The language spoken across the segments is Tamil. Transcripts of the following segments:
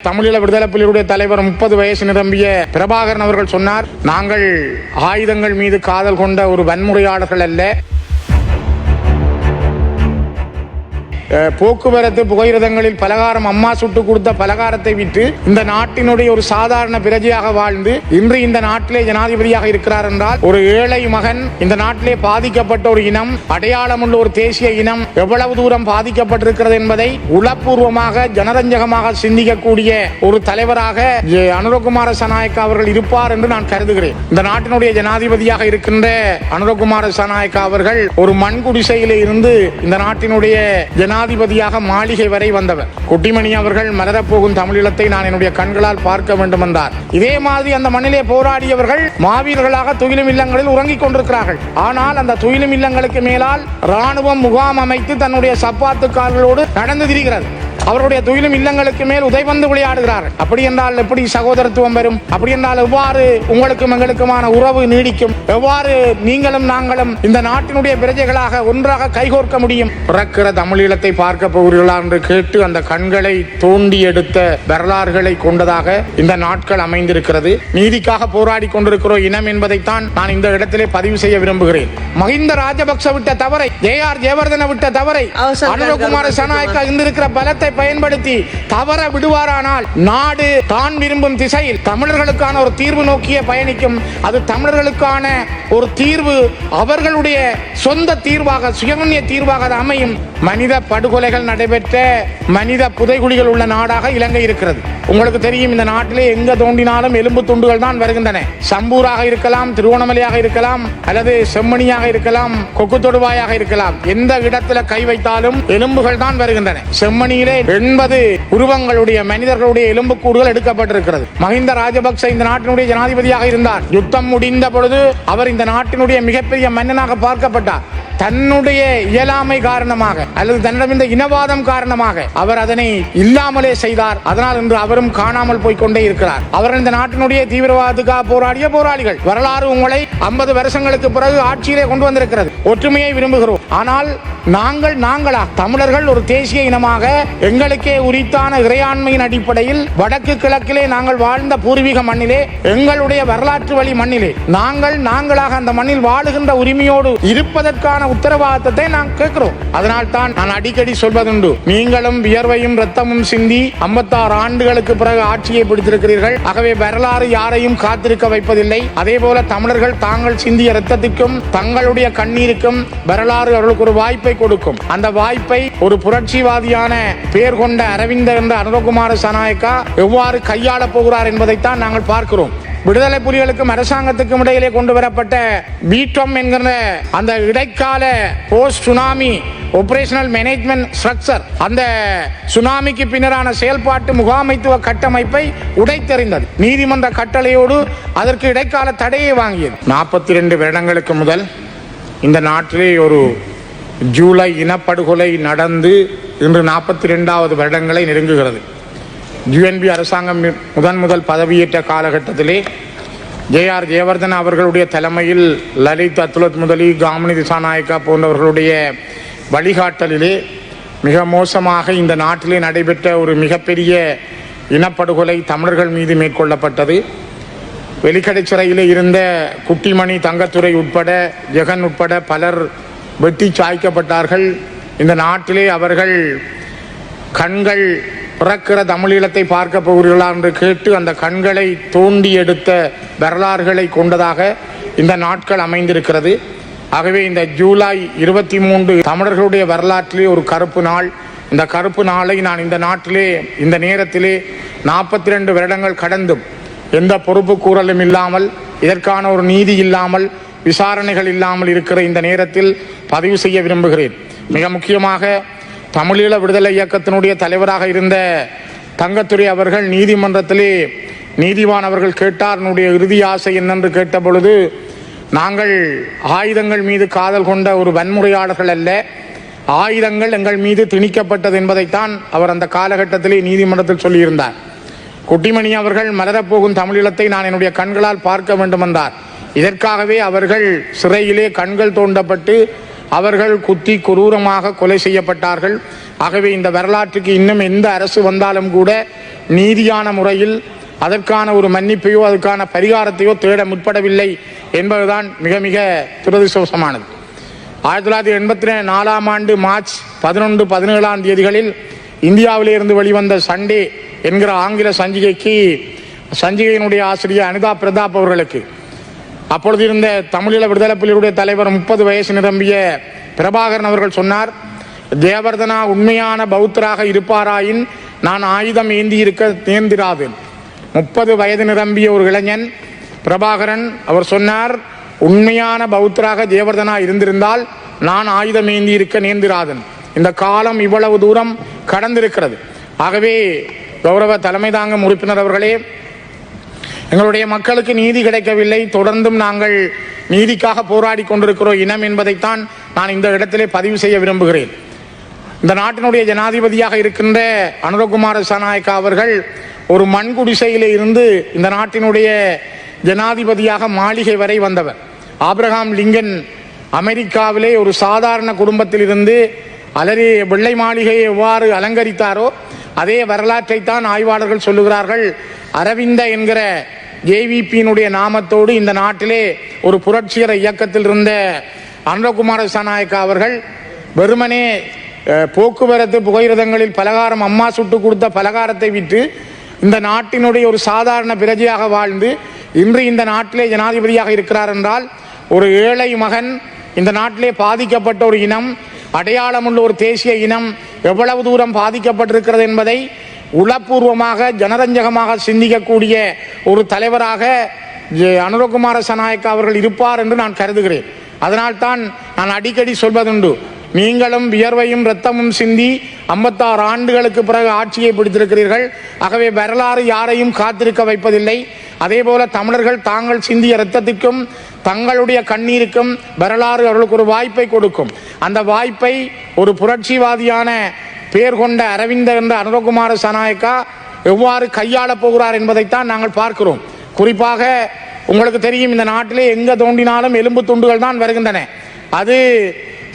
தமிழீழ விடுதலை புலிகளுடைய தலைவர் முப்பது வயசு நிரம்பிய பிரபாகரன் அவர்கள் சொன்னார் நாங்கள் ஆயுதங்கள் மீது காதல் கொண்ட ஒரு வன்முறையாளர்கள் அல்ல போக்குவரத்து புகையிரதங்களில் பலகாரம் அம்மா சுட்டு கொடுத்த பலகாரத்தை விட்டு இந்த நாட்டினுடைய ஒரு சாதாரண பிரஜையாக வாழ்ந்து இன்று இந்த நாட்டிலே ஜனாதிபதியாக இருக்கிறார் என்றால் ஒரு ஏழை மகன் இந்த நாட்டிலே பாதிக்கப்பட்ட ஒரு இனம் அடையாளம் உள்ள ஒரு தேசிய இனம் எவ்வளவு தூரம் பாதிக்கப்பட்டிருக்கிறது என்பதை உளப்பூர்வமாக ஜனரஞ்சகமாக சிந்திக்கக்கூடிய ஒரு தலைவராக அனுரகுமார சனாயக்கா அவர்கள் இருப்பார் என்று நான் கருதுகிறேன். இந்த நாட்டினுடைய ஜனாதிபதியாக இருக்கின்ற அனுரகுமார சனாயக்கா அவர்கள் ஒரு மண்குடிசையில் இருந்து இந்த நாட்டினுடைய ஜனாதிபதியாக மாளிகை வரை வந்தவர். குட்டிமணி அவர்கள் மலரப்போகும் தமிழீழத்தை நான் என்னுடைய கண்களால் பார்க்க வேண்டும் என்றார் இதே மாதிரி அந்த மண்ணிலே போராடியவர்கள் மாவீரர்களாக துயிலும் இல்லங்களில் உறங்கிக் கொண்டிருக்கிறார்கள். ஆனால் அந்த துயிலும் இல்லங்களுக்கு மேலால் ராணுவம் முகாம் அமைத்து தன்னுடைய சப்பாத்து கால்களோடு நடந்து திரிகிறது. அவருடைய துயிலும் இல்லங்களுக்கு மேல் உதைவந்து விளையாடுகிறார்கள் அப்படி என்றால் எப்படி சகோதரத்துவம் வரும்? அப்படி என்றால் எவ்வாறு உங்களுக்கும் எங்களுக்குமான உறவு நீடிக்கும்? எவ்வாறு நீங்களும் நாங்களும் இந்த நாட்டினுடைய பிரஜைகளாக ஒன்றாக கைகோர்க்க முடியும்? பிறக்கிற தமிழீழத்தை பார்க்க போகிறீர்களா என்று கேட்டு அந்த கண்களை தோண்டி எடுத்த வரலாறுகளை கொண்டதாக இந்த நாட்கள் அமைந்திருக்கிறது. நீதிக்காக போராடி கொண்டிருக்கிறோம். இனம் என்பதைத்தான் நான் இந்த இடத்திலே பதிவு செய்ய விரும்புகிறேன். மஹிந்த ராஜபக்ச விட்ட தவறை ஜே ஆர் ஜெயவர்தன விட்ட தவறை அனுரகுமார சனாயக்கா இருந்திருக்கிற பலத்தை பயன்படுத்தி தவற விடுவாரானால் நாடு தான் விரும்பும் திசையில் தமிழர்களுக்கான ஒரு தீர்வு நோக்கிய பயணிக்கும். அது தமிழர்களுக்கான ஒரு தீர்வு அவர்களுடைய சொந்த தீர்வாக சுயமன்ய தீர்வாக அது அமையும். மனித படுகொலைகள் நடைபெற்ற மனித புதைகுழிகள் உள்ள நாடாக இலங்கை இருக்கிறது. உங்களுக்கு தெரியும் இந்த நாட்டிலே எங்க தோண்டினாலும் எலும்பு துண்டுகள் தான் வருகின்றன. சம்பூராக இருக்கலாம் திருவோணமலையாக இருக்கலாம் அல்லது செம்மணியாக இருக்கலாம் கொக்கு தொடுவாயாக இருக்கலாம். எந்த இடத்துல கை வைத்தாலும் எலும்புகள் தான் வருகின்றன. செம்மணியிலே எண்பது உருவங்களுடைய மனிதர்களுடைய எலும்புக்கூடுகள் எடுக்கப்பட்டிருக்கிறது. மஹிந்த ராஜபக்ச இந்த நாட்டினுடைய ஜனாதிபதியாக இருந்தார். யுத்தம் முடிந்த பொழுது அவர் இந்த நாட்டினுடைய மிகப்பெரிய மன்னனாக பார்க்கப்பட்டார். தன்னுடைய இயலாமை காரணமாக அல்லது தன்னிடம் இந்த இனவாதம் காரணமாக அவர் அதனை இல்லாமலே செய்தார். அதனால் இன்று அவரும் காணாமல் போய்கொண்டே இருக்கிறார். அவர் இந்த நாட்டினுடைய தீவிரவாதத்துக்காக போராடிய போராளிகள். வரலாறு உங்களை ஐம்பது வருஷங்களுக்கு பிறகு ஆட்சியிலே கொண்டு வந்திருக்கிறது. ஒற்றுமையை விரும்புகிறோம். ஆனால் நாங்கள் நாங்களா தமிழர்கள் ஒரு தேசிய இனமாக எங்களுக்கே உரித்தான இறையாண்மையின் அடிப்படையில் வடக்கு கிழக்கிலே நாங்கள் வாழ்ந்த பூர்வீக மண்ணிலே எங்களுடைய வரலாற்று வழி மண்ணிலே நாங்கள் நாங்களாக அந்த மண்ணில் வாழுகின்ற உரிமையோடு இருப்பதற்கான உத்தரவாதத்தை நாங்கள் கேட்கிறோம். அதனால் தான் நான் அடிக்கடி சொல்வதுண்டு நீங்களும் வியர்வையும் ரத்தமும் சிந்தி 56 ஆண்டுகளுக்கு பிறகு ஆட்சியை பிடித்திருக்கிறீர்கள். ஆகவே வரலாறு யாரையும் காத்திருக்க வைப்பதில்லை. அதே போல தமிழர்கள் தாங்கள் சிந்திய ரத்தத்திற்கும் தங்களுடைய கண்ணீருக்கும் வரலாறு அவர்களுக்கு ஒரு வாய்ப்பை கொடுக்கும். அந்த வாய்ப்பை ஒரு புரட்சிவாதியான பெயர் கொண்ட அரவிந்த என்ற அனுரகுமார சனாயக்கா எவ்வாறு கையாளப் போகிறார் என்பதைத்தான் நாங்கள் பார்க்கிறோம். விடுதலை புலிகளுக்கும் அரசாங்கத்துக்கும் இடையிலே கொண்டு வரப்பட்ட பீட்டம் என்கிற அந்த இடைக்கால post tsunami operational management structure அந்த சுனாமிக்கு பின்னரான செயல்பாட்டு முகாமைத்துவ கட்டமைப்பை உடைத்தெறிந்தது. நீதிமன்ற கட்டளையோடு அதற்கு இடைக்கால தடையை வாங்கியது. நாற்பத்தி ரெண்டு வருடங்களுக்கு முதல் இந்த நாட்டிலே ஒரு ஜூலை இனப்படுகொலை நடந்து இன்று நாற்பத்தி ரெண்டாவது வருடங்களை நெருங்குகிறது. யுஎன்பி அரசாங்கம் முதன் முதல் பதவியேற்ற காலகட்டத்திலே ஜேஆர் ஜெயவர்தன் அவர்களுடைய தலைமையில் லலித் அத்துலத் முதலி காமினி திசாநாயக்கா போன்றவர்களுடைய வழிகாட்டலிலே மிக மோசமாக இந்த நாட்டிலே நடைபெற்ற ஒரு மிகப்பெரிய இனப்படுகொலை தமிழர்கள் மீது மேற்கொள்ளப்பட்டது. வெளிக்கடை சிறையில் இருந்த குட்டிமணி தங்கத்துறை உட்பட ஜெகன் உட்பட பலர் வெட்டி சாய்க்கப்பட்டார்கள். இந்த நாட்டிலே அவர்கள் கண்கள் பிறக்கிற தமிழீழத்தை பார்க்க போகிறீர்களா என்று கேட்டு அந்த கண்களை தோண்டி எடுத்த வரலாறுகளை கொண்டதாக இந்த நாட்கள் அமைந்திருக்கிறது. ஆகவே இந்த ஜூலை இருபத்தி மூன்று தமிழர்களுடைய வரலாற்றிலே ஒரு கருப்பு நாள். இந்த கருப்பு நாளை நான் இந்த நாட்டிலே இந்த நேரத்திலே நாற்பத்தி ரெண்டு வருடங்கள் கடந்தும் எந்த பொறுப்பு கூறலும் இல்லாமல் இதற்கான ஒரு நீதி இல்லாமல் விசாரணைகள் இல்லாமல் இருக்கிற இந்த நேரத்தில் பதிவு செய்ய விரும்புகிறேன். மிக முக்கியமாக தமிழீழ விடுதலை இயக்கத்தினுடைய தலைவராக இருந்த தங்கத்துறை அவர்கள் நீதிமன்றத்திலே நீதிவான் அவர்கள் கேட்டார்னுடைய இறுதி ஆசை என்னென்று கேட்ட பொழுது நாங்கள் ஆயுதங்கள் மீது காதல் கொண்ட ஒரு வன்முறையாளர்கள் அல்ல ஆயுதங்கள் எங்கள் மீது திணிக்கப்பட்டது என்பதைத்தான் அவர் அந்த காலகட்டத்திலே நீதிமன்றத்தில் சொல்லியிருந்தார். குட்டிமணி அவர்கள் மலரப்போகும் தமிழீழத்தை நான் என்னுடைய கண்களால் பார்க்க வேண்டும் என்றார் இதற்காகவே அவர்கள் சிறையிலே கண்கள் தோண்டப்பட்டு அவர்கள் குத்தி கொரூரமாக கொலை செய்யப்பட்டார்கள். ஆகவே இந்த வரலாற்றுக்கு இன்னும் எந்த அரசு வந்தாலும் கூட நீதியான முறையில் அதற்கான ஒரு மன்னிப்பையோ அதற்கான பரிகாரத்தையோ தேட முற்படவில்லை என்பதுதான் மிக மிக துரதிருஷ்டவசமானது. ஆயிரத்தி தொள்ளாயிரத்தி எண்பத்தி நாலாம் ஆண்டு மார்ச் பதினொன்று பதினேழாம் தேதிகளில் இந்தியாவிலிருந்து வெளிவந்த சண்டே என்கிற ஆங்கில சஞ்சிகைக்கு சஞ்சிகையினுடைய ஆசிரியர் அனிதா பிரதாப் அவர்களுக்கு அப்பொழுது இருந்த தமிழீழ விடுதலை புலிகளுடைய தலைவர் முப்பது வயசு நிரம்பிய பிரபாகரன் அவர்கள் சொன்னார் தேவர்தனா உண்மையான பௌத்தராக இருப்பாராயின் நான் ஆயுதம் ஏந்தி இருக்க நேர்ந்திராது. முப்பது வயது நிரம்பிய ஒரு இளைஞன் பிரபாகரன் அவர் சொன்னார் உண்மையான பௌத்தராக தேவர்தனா இருந்திருந்தால் நான் ஆயுதம் ஏந்தி இருக்க நேர்ந்திராதன் இந்த காலம் இவ்வளவு தூரம் கடந்திருக்கிறது. ஆகவே கௌரவ தலைமை தாங்கும் உறுப்பினர் அவர்களே எங்களுடைய மக்களுக்கு நீதி கிடைக்கவில்லை. தொடர்ந்தும் நாங்கள் நீதிக்காக போராடி கொண்டிருக்கிறோம். இனம் என்பதைத்தான் நான் இந்த இடத்திலே பதிவு செய்ய விரும்புகிறேன். இந்த நாட்டினுடைய ஜனாதிபதியாக இருக்கின்ற அனுரகுமார சனாயக்கா அவர்கள் ஒரு மண்குடிசையிலே இருந்து இந்த நாட்டினுடைய ஜனாதிபதியாக மாளிகை வரை வந்தவர். ஆப்ரஹாம் லிங்கன் அமெரிக்காவிலே ஒரு சாதாரண குடும்பத்தில் இருந்து அலரி வெள்ளை மாளிகையை எவ்வாறு அலங்கரித்தாரோ அதே வரலாற்றை தான் ஆய்வாளர்கள் சொல்லுகிறார்கள். அரவிந்த என்கிற ஏவிபியினுடைய நாமத்தோடு இந்த நாட்டிலே ஒரு புரட்சிகர இயக்கத்தில் இருந்த அனுரகுமார சனாயக்கா அவர்கள் வெறுமனே போக்குவரத்து புகையிரதங்களில் பலகாரம் அம்மா சுட்டு கொடுத்த பலகாரத்தை விட்டு இந்த நாட்டினுடைய ஒரு சாதாரண பிரஜையாக வாழ்ந்து இன்று இந்த நாட்டிலே ஜனாதிபதியாக இருக்கிறார் என்றால் ஒரு ஏழை மகன் இந்த நாட்டிலே பாதிக்கப்பட்ட ஒரு இனம் அடையாளமுள்ள ஒரு தேசிய இனம் எவ்வளவு தூரம் பாதிக்கப்பட்டிருக்கிறது என்பதை உளப்பூர்வமாக ஜனரஞ்சகமாக சிந்திக்கக்கூடிய ஒரு தலைவராக ஜெ- அனுரகுமார சனாயக்கா அவர்கள் இருப்பார் என்று நான் கருதுகிறேன். அதனால்தான் நான் அடிக்கடி சொல்வதுண்டு. நீங்களும் வியர்வையும் இரத்தமும் சிந்தி ஐம்பத்தாறு ஆண்டுகளுக்கு பிறகு ஆட்சியை பிடித்திருக்கிறீர்கள். ஆகவே வரலாறு யாரையும் காத்திருக்க வைப்பதில்லை. அதே போல தமிழர்கள் தாங்கள் சிந்திய இரத்தத்திற்கும் தங்களுடைய கண்ணீருக்கும் வரலாறு அவர்களுக்கு ஒரு வாய்ப்பை கொடுக்கும். அந்த வாய்ப்பை ஒரு புரட்சிவாதியான பேர் கொண்ட அரவிந்த என்ற அனுரகுமார சனாயக்கா எவ்வாறு கையாளப் போகிறார் என்பதைத்தான் நாங்கள் பார்க்கிறோம். குறிப்பாக உங்களுக்கு தெரியும் இந்த நாட்டிலே எங்க தோண்டினாலும் எலும்பு துண்டுகள் தான் வருகின்றன. அது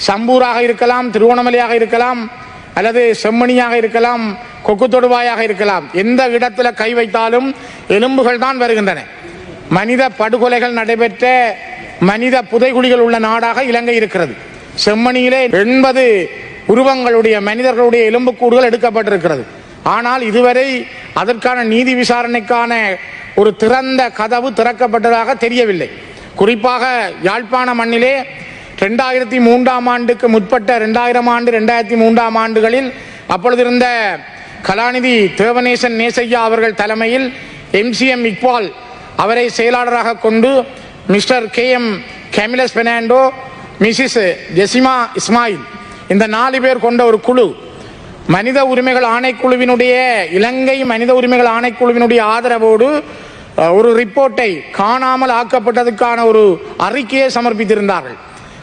சம்பூராக இருக்கலாம் திருவோணமலையாக இருக்கலாம் அல்லது செம்மணியாக இருக்கலாம் கொக்கு தொடுவாயாக இருக்கலாம். எந்த இடத்துல கை வைத்தாலும் எலும்புகள் தான் வருகின்றன. மனித படுகொலைகள் நடைபெற்ற மனித புதைகுழிகள் உள்ள நாடாக இலங்கை இருக்கிறது. செம்மணியிலே எண்பது உருவங்களுடைய மனிதர்களுடைய எலும்புக்கூடுகள் எடுக்கப்பட்டிருக்கிறது. ஆனால் இதுவரை அதற்கான நீதி விசாரணைக்கான ஒரு திறந்த கதவு திறக்கப்பட்டதாக தெரியவில்லை. குறிப்பாக யாழ்ப்பாண மண்ணிலே ரெண்டாயிரத்தி மூன்றாம் ஆண்டுக்கு முற்பட்ட ரெண்டாயிரம் ஆண்டு ரெண்டாயிரத்தி மூன்றாம் ஆண்டுகளில் அப்பொழுது இருந்த கலாநிதி தேவநேசன் நேசையா அவர்கள் தலைமையில் எம்சிஎம் இக்பால் அவரை செயலாளராக கொண்டு mister K M Camillus Fernando Mrs Jezima Ismail இந்த நாலு பேர் கொண்ட ஒரு குழு மனித உரிமைகள் ஆணைக்குழுவினுடைய இலங்கை மனித உரிமைகள் ஆணைக்குழுவினுடைய ஆதரவோடு ஒரு ரிப்போர்ட்டை காணாமல் ஆக்கப்பட்டதுக்கான ஒரு அறிக்கையை சமர்ப்பித்திருந்தார்கள்.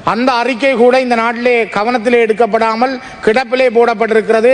அந்த அறிக்கை கூட இந்த நாட்டிலே கவனத்திலே எடுக்கப்படாமல் கிடப்பிலே போடப்பட்டிருக்கிறது.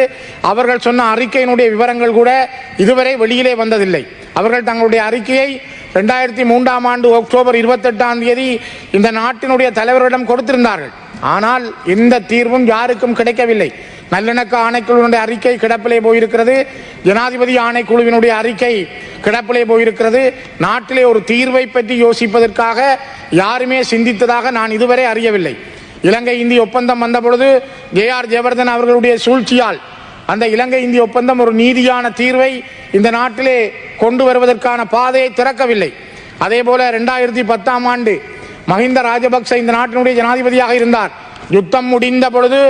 அவர்கள் சொன்ன அறிக்கையினுடைய விவரங்கள் கூட இதுவரை வெளியிலே வந்ததில்லை. அவர்கள் தங்களுடைய அறிக்கையை ரெண்டாயிரத்தி மூன்றாம் ஆண்டு அக்டோபர் இருபத்தெட்டாம் தேதி இந்த நாட்டினுடைய தலைவரிடம் கொடுத்திருந்தார்கள். ஆனால் எந்த தீர்வும் யாருக்கும் கிடைக்கவில்லை. நல்லிணக்க ஆணைக்குழுவினுடைய அறிக்கை கிடப்பிலே போயிருக்கிறது. ஜனாதிபதி ஆணைக்குழுவினுடைய அறிக்கை கிடப்பிலே போயிருக்கிறது. நாட்டிலே ஒரு தீர்வை பற்றி யோசிப்பதற்காக யாருமே சிந்தித்ததாக நான் இதுவரை அறியவில்லை. இலங்கை இந்திய ஒப்பந்தம் வந்தபொழுது ஜே ஆர் ஜெயவர்தன் அவர்களுடைய சூழ்ச்சியால் அந்த இலங்கை இந்திய ஒப்பந்தம் ஒரு நீதியான தீர்வை இந்த நாட்டிலே கொண்டு வருவதற்கான பாதையை திறக்கவில்லை. அதே போல ரெண்டாயிரத்தி பத்தாம் ஆண்டு மஹிந்த ராஜபக்ச இந்த நாட்டினுடைய ஜனாதிபதியாக இருந்தார். யுத்தம் முடிந்த பொழுது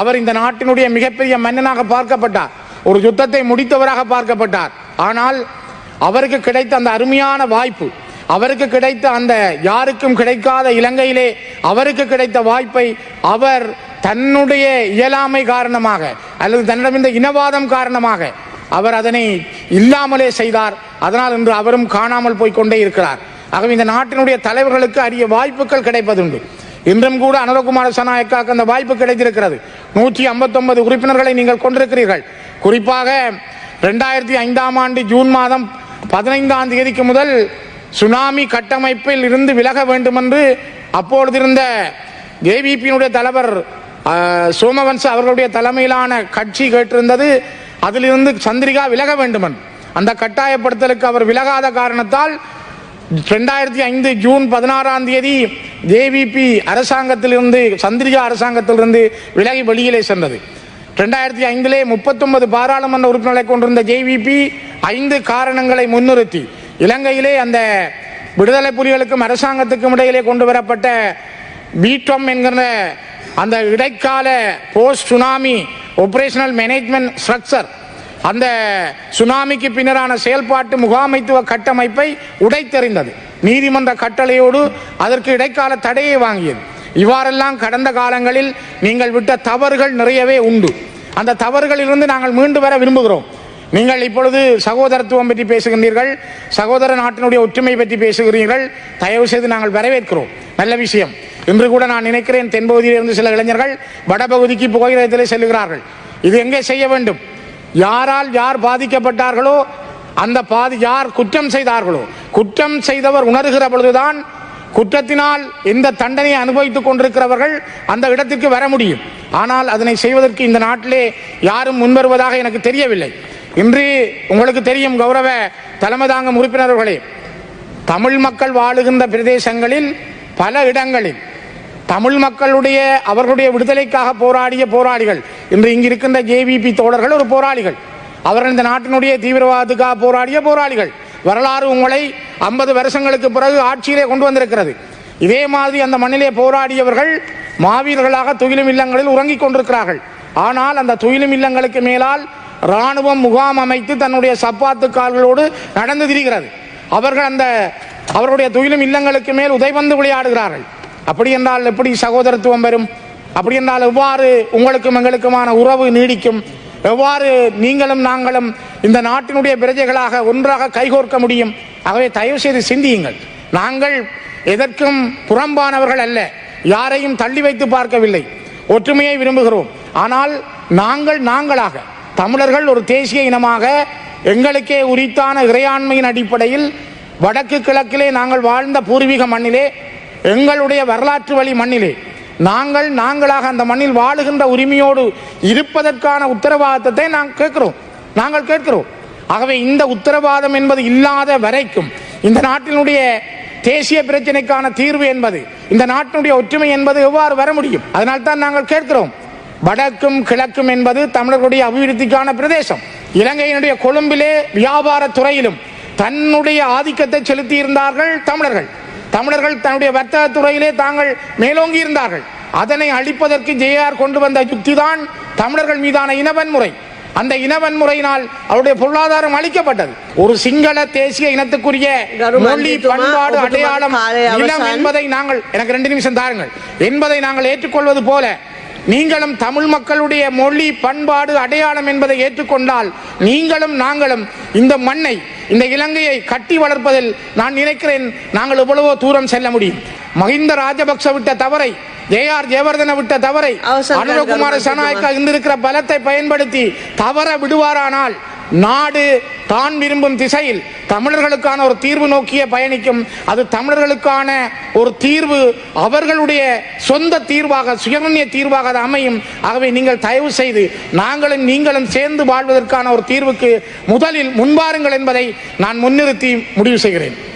அவர் இந்த நாட்டினுடைய மிகப்பெரிய மன்னனாக பார்க்கப்பட்டார். ஒரு யுத்தத்தை முடித்தவராக பார்க்கப்பட்டார். ஆனால் அவருக்கு கிடைத்த அந்த அருமையான வாய்ப்பு அவருக்கு கிடைத்த அந்த யாருக்கும் கிடைக்காத இலங்கையிலே அவருக்கு கிடைத்த வாய்ப்பை அவர் தன்னுடைய இயலாமை காரணமாக அல்லது தன்னிடம் இந்த இனவாதம் காரணமாக அவர் அதனை இல்லாமலே செய்தார். அதனால் இன்று அவரும் காணாமல் போய்கொண்டே இருக்கிறார். ஆகவே இந்த நாட்டினுடைய தலைவர்களுக்கு அரிய வாய்ப்புகள் கிடைப்பதுண்டு. இன்றும் கூட அனுரகுமார சனாயக்காக்கு அந்த வாய்ப்பு கிடைத்திருக்கிறது. நூற்றி ஐம்பத்தொன்பது உறுப்பினர்களை நீங்கள் கொண்டிருக்கிறீர்கள். குறிப்பாக ரெண்டாயிரத்தி ஐந்தாம் ஆண்டு ஜூன் மாதம் பதினைந்தாம் தேதிக்கு முதல் சுனாமி கட்டமைப்பில் இருந்து விலக வேண்டும் என்று அப்பொழுது இருந்த ஜேவிபியினுடைய தலைவர் சோமவன்ச அவர்களுடைய தலைமையிலான கட்சி கேட்டிருந்தது. அதிலிருந்து சந்திரிகா விலக வேண்டுமன். அந்த கட்டாயப்படுத்தலுக்கு அவர் விலகாத காரணத்தால் ரெண்டாயிரத்தி ஐந்து ஜூன் பதினாறாம் தேதி ஜேவிபி அரசாங்கத்திலிருந்து சந்திரிகா அரசாங்கத்திலிருந்து விலகி வெளியிலே சென்றது. ரெண்டாயிரத்தி ஐந்திலே முப்பத்தொன்பது பாராளுமன்ற உறுப்பினர்களை கொண்டிருந்த ஜேவிபி ஐந்து காரணங்களை முன்னிறுத்தி இலங்கையிலே அந்த விடுதலை புலிகளுக்கும் அரசாங்கத்துக்கும் இடையிலே கொண்டு வரப்பட்ட பீட்டம் என்கிற அந்த இடைக்கால post tsunami operational management structure அந்த சுனாமிக்கு பின்னரான செயல்பாட்டு முகாமைத்துவ கட்டமைப்பை உடைத்தெறிந்தது. நீதிமன்ற கட்டளையோடு அதற்கு இடைக்கால தடையை வாங்கியது. இவ்வாறெல்லாம் கடந்த காலங்களில் நீங்கள் விட்ட தவறுகள் நிறையவே உண்டு. அந்த தவறுகளிலிருந்து நாங்கள் மீண்டு வர விரும்புகிறோம். நீங்கள் இப்பொழுது சகோதரத்துவம் பற்றி பேசுகின்றீர்கள் சகோதர நாட்டினுடைய ஒற்றுமை பற்றி பேசுகிறீர்கள் தயவு செய்து நாங்கள் வரவேற்கிறோம். நல்ல விஷயம். இன்று கூட நான் நினைக்கிறேன் தென்பகுதியிலிருந்து சில இளைஞர்கள் வடபகுதிக்கு புகையிரத்திலே செல்கிறார்கள் இது எங்கே செய்ய வேண்டும்? யாரால் யார் பாதிக்கப்பட்டார்களோ அந்த பாதி யார் குற்றம் செய்தார்களோ குற்றம் செய்தவர் உணர்கிற பொழுதுதான் குற்றத்தினால் எந்த தண்டனையை அனுபவித்துக் கொண்டிருக்கிறவர்கள் அந்த இடத்திற்கு வர முடியும். ஆனால் அதனை செய்வதற்கு இந்த நாட்டிலே யாரும் முன்வருவதாக எனக்கு தெரியவில்லை. இன்று உங்களுக்கு தெரியும் கௌரவ தலைமை தாங்கும் உறுப்பினர்களே தமிழ் மக்கள் வாழுகின்ற பிரதேசங்களில் பல இடங்களில் தமிழ் மக்களுடைய அவர்களுடைய விடுதலைக்காக போராடிய போராளிகள். இன்று இங்கு இருக்கின்ற ஜேவிபி தோழர்கள் ஒரு போராளிகள். அவர்கள் இந்த நாட்டினுடைய தீவிரவாதத்துக்காக போராடிய போராளிகள். வரலாறு உங்களை ஐம்பது வருஷங்களுக்கு பிறகு ஆட்சியிலே கொண்டு வந்திருக்கிறது. இதே மாதிரி அந்த மண்ணிலே போராடியவர்கள் மாவீரர்களாக துயிலும் இல்லங்களில் உறங்கிக் கொண்டிருக்கிறார்கள். ஆனால் அந்த துயிலும் இல்லங்களுக்கு மேலால் ராணுவம் முகாம் அமைத்து தன்னுடைய சப்பாத்து கால்களோடு நடந்து திரிகிறது. அவர்கள் அந்த அவருடைய துயிலும் இல்லங்களுக்கு மேல் உதைபந்து விளையாடுகிறார்கள். அப்படி என்றால் எப்படி சகோதரத்துவம் வரும் அப்படி என்றால் எவ்வாறு உங்களுக்கும் எங்களுக்குமான உறவு நீடிக்கும்? எவ்வாறு நீங்களும் நாங்களும் இந்த நாட்டினுடைய பிரஜைகளாக ஒன்றாக கைகோர்க்க முடியும்? ஆகவே தயவு செய்து சிந்தியுங்கள். நாங்கள் எதற்கும் புறம்பானவர்கள் அல்ல. யாரையும் தள்ளி வைத்து பார்க்கவில்லை. ஒற்றுமையை விரும்புகிறோம். ஆனால் நாங்கள் நாங்களாக தமிழர்கள் ஒரு தேசிய இனமாக எங்களுக்கே உரித்தான இறையாண்மையின் அடிப்படையில் வடக்கு கிழக்கிலே நாங்கள் வாழ்ந்த பூர்வீக மண்ணிலே எங்களுடைய வரலாற்று வழி மண்ணிலே நாங்கள் நாங்களாக அந்த மண்ணில் வாழுகின்ற உரிமையோடு இருப்பதற்கான உத்தரவாதத்தை நாங்கள் கேட்கிறோம். நாங்கள் கேட்கிறோம். ஆகவே இந்த உத்தரவாதம் என்பது இல்லாத வரைக்கும் இந்த நாட்டினுடைய தேசிய பிரச்சனைக்கான தீர்வு என்பது இந்த நாட்டினுடைய ஒற்றுமை என்பது எவ்வாறு வர முடியும்? அதனால் தான் நாங்கள் கேட்கிறோம். வடக்கும் கிழக்கும் என்பது தமிழர்களுடைய அபிவிருத்திக்கான பிரதேசம். இலங்கையினுடைய கொழும்பிலே வியாபார துறையிலும் தன்னுடைய ஆதிக்கத்தை செலுத்தி இருந்தார்கள் தமிழர்கள். தமிழர்கள் தன்னுடைய வர்த்தக துறையிலே தாங்கள் மேலோங்கி இருந்தார்கள். அதனை அழிப்பதற்கு ஜேஆர் கொண்டு வந்த யுக்திதான் தமிழர்கள் மீதான இனவன்முறை அந்த இனவன்முறையினால் அவருடைய பொருளாதாரம் அளிக்கப்பட்டது ஒரு சிங்கள தேசிய இனத்துக்குரிய கரு மொழி பண்பாடு அடையாளம் இனம். என்பதை நாங்கள் எனக்கு ரெண்டு நிமிஷம் தாருங்கள். என்பதை நாங்கள் ஏற்றுக்கொள்வது போல நீங்களும் தமிழ் மக்களுடைய மொழி பண்பாடு அடையாளம் என்பதை ஏற்றுக்கொண்டால் நீங்களும் நாங்களும் இந்த மண்ணை இந்த இலங்கையை கட்டி வளர்ப்பதில் நான் நினைக்கிறேன் நாங்கள் எவ்வளவோ தூரம் செல்ல முடியும். மஹிந்த ராஜபக்ச விட்ட தவறை ஜேஆர் ஜெயவர்தன விட்ட தவறை அனுரகுமார சனாய்க்கா இருந்திருக்கிற பலத்தை பயன்படுத்தி தவற விடுவாரானால் நாடு தான் விரும்பும் திசையில் தமிழர்களுக்கான ஒரு தீர்வு நோக்கிய பயணிக்கும். அது தமிழர்களுக்கான ஒரு தீர்வு அவர்களுடைய சொந்த தீர்வாக சுயநன்ய தீர்வாக அது அமையும். ஆகவே நீங்கள் தயவு செய்து நாங்களும் நீங்களும் சேர்ந்து வாழ்வதற்கான ஒரு தீர்வுக்கு முதலில் முன்வாருங்கள் என்பதை நான் முன்னிறுத்தி முடிவு செய்கிறேன்.